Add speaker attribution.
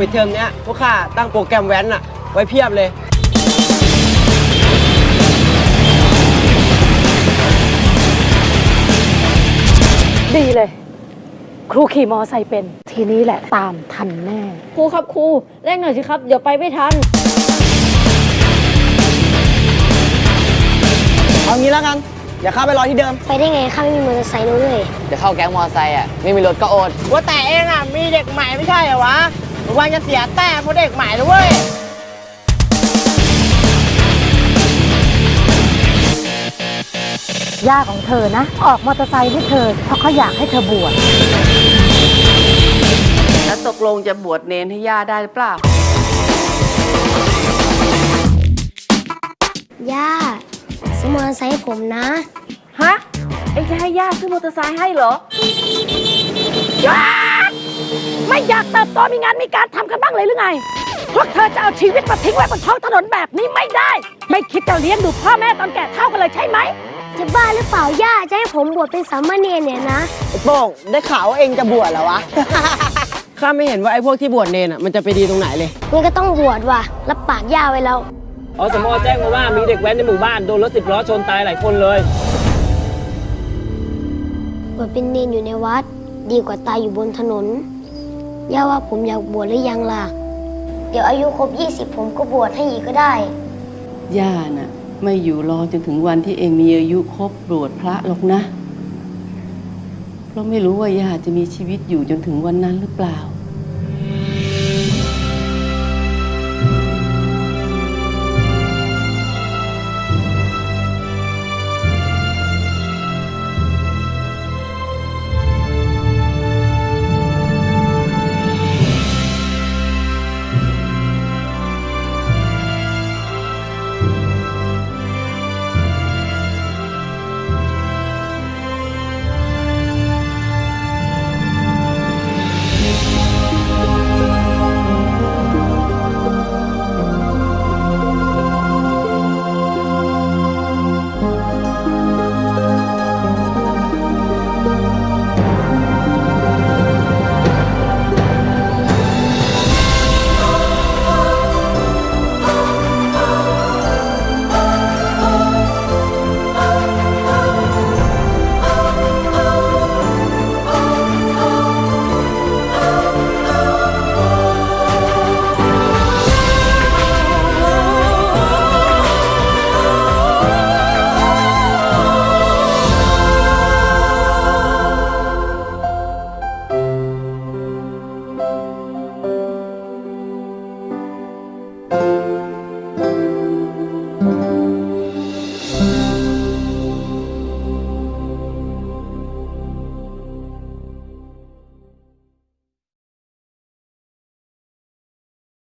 Speaker 1: ปิดเทอมเนี้ยพวกข้าตั้งโปรแกรมแว้นอะไว้เพียบเลย
Speaker 2: ดีเลย ครูขี่มอไซค์เป็น ทีนี้แหละตามทันแน่
Speaker 3: ครูครับครูเร่งหน่อยสิครับ เดี๋ยวไปไม่ทัน
Speaker 1: เอางี้แล้วกัน อย่าเข้าไปรอที่เดิม
Speaker 4: ไปได้ไงข้าไม่มีมอเตอร์ไซค์นู้นเลย
Speaker 5: เดี๋ยวเข้าแก๊งมอไซค์อะ ไม่มีรถก็โอด
Speaker 1: ว่าแต่เองอะ มีเด็กใหม่ไม่ใช่เหรอวะ วันจะเสียแต่เพราะเด็กใหม่เลยเว้ย
Speaker 2: ย่าของเธอนะ ออกมอเตอร์ไซค์ให้เธอ เพราะเขาอยากให้เธอบวช
Speaker 6: แล้วตกลงจะบวชเนนให้ย่าได้หรือเปล่า
Speaker 4: ย่าซื้อมอเตอร์ไซค์ให้ผมนะ
Speaker 2: ฮะ เอ็งจะให้ย่าซื้อมอเตอร์ไซค์ให้เหรอย้า ไม่อยากเติบโตมีงานมีการทำกันบ้างเลยหรือไง พวกเธอจะเอาชีวิตมาทิ้งไว้บนท้องถนนแบบนี้ไม่ได้ ไม่คิดจะเลี้ยงดูพ่อแม่ตอนแก่เท่ากันเลยใช่ไหม
Speaker 4: จะบ้าหรือเปล่าย่าจะให้ผมบวชเป็นสามเณรเนี่ยนะ
Speaker 1: ไอ้โป้งได้ข่าวว่าเองจะบวชเหรอวะ ข้าไม่เห็นว่าไอ้พวกที่บวชเนนอะมันจะไปดีตรงไหนเลย
Speaker 4: งั้นก็ต้องบวชว่ะ รับปากย่าไว้แล้ว
Speaker 7: อสมแจ้งมาว่ามีเด็กแว้นในหมู่บ้านโดนรถสิบล้อชนตายหลายคนเลย
Speaker 4: บวชเป็นเนรอยู่ในวัด ดีกว่าตายอยู่บนถนน ย่าว่าผมอยากบวชหรือยังล่ะ เดี๋ยวอายุครบ 20 ผมก็บวชให้อีกก็ได้
Speaker 6: ย่าน่ะ ไม่อยู่รอจนถึงวันที่เองมีอายุครบบวชพระหรอกนะ เพราะไม่รู้ว่าย่าจะมีชีวิตอยู่จนถึงวันนั้นหรือเปล่า thank you.